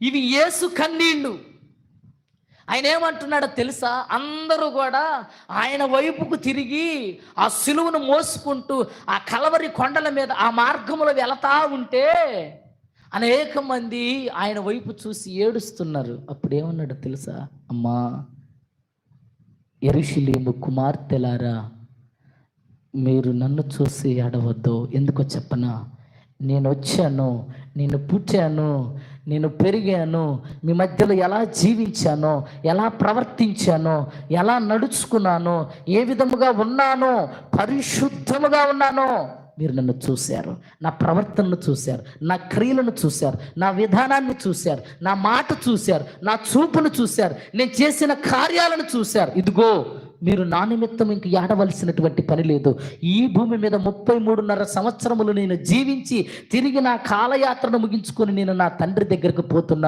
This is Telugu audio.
ఇవి యేసు కన్నీళ్ళు. ఆయన ఏమంటున్నాడో తెలుసా? అందరూ కూడా ఆయన వైపుకు తిరిగి ఆ సులువును మోసుకుంటూ ఆ కలవరి కొండల మీద ఆ మార్గంలో వెళతా ఉంటే అనేక మంది ఆయన వైపు చూసి ఏడుస్తున్నారు. అప్పుడు ఏమన్నాడో తెలుసా? అమ్మా ఎరుషులేము కుమార్తెలారా మీరు నన్ను చూసి ఏడవద్దు. ఎందుకో చెప్పనా? నేను వచ్చాను నేను పుట్టాను నేను పెరిగాను మీ మధ్యలో ఎలా జీవించానో ఎలా ప్రవర్తించానో ఎలా నడుచుకున్నానో ఏ విధముగా ఉన్నానో పరిశుద్ధముగా ఉన్నానో మీరు నన్ను చూశారు. నా ప్రవర్తనను చూశారు. నా క్రియలను చూశారు. నా విధానాన్ని చూశారు. నా మాట చూశారు. నా చూపును చూశారు. నేను చేసిన కార్యాలను చూశారు. ఇదిగో మీరు నా నిమిత్తం ఇంక ఏడవలసినటువంటి పని లేదు. ఈ భూమి మీద ముప్పై మూడున్నర సంవత్సరములు నేను జీవించి తిరిగి నా కాలయాత్రను ముగించుకొని నేను నా తండ్రి దగ్గరకు పోతున్నాను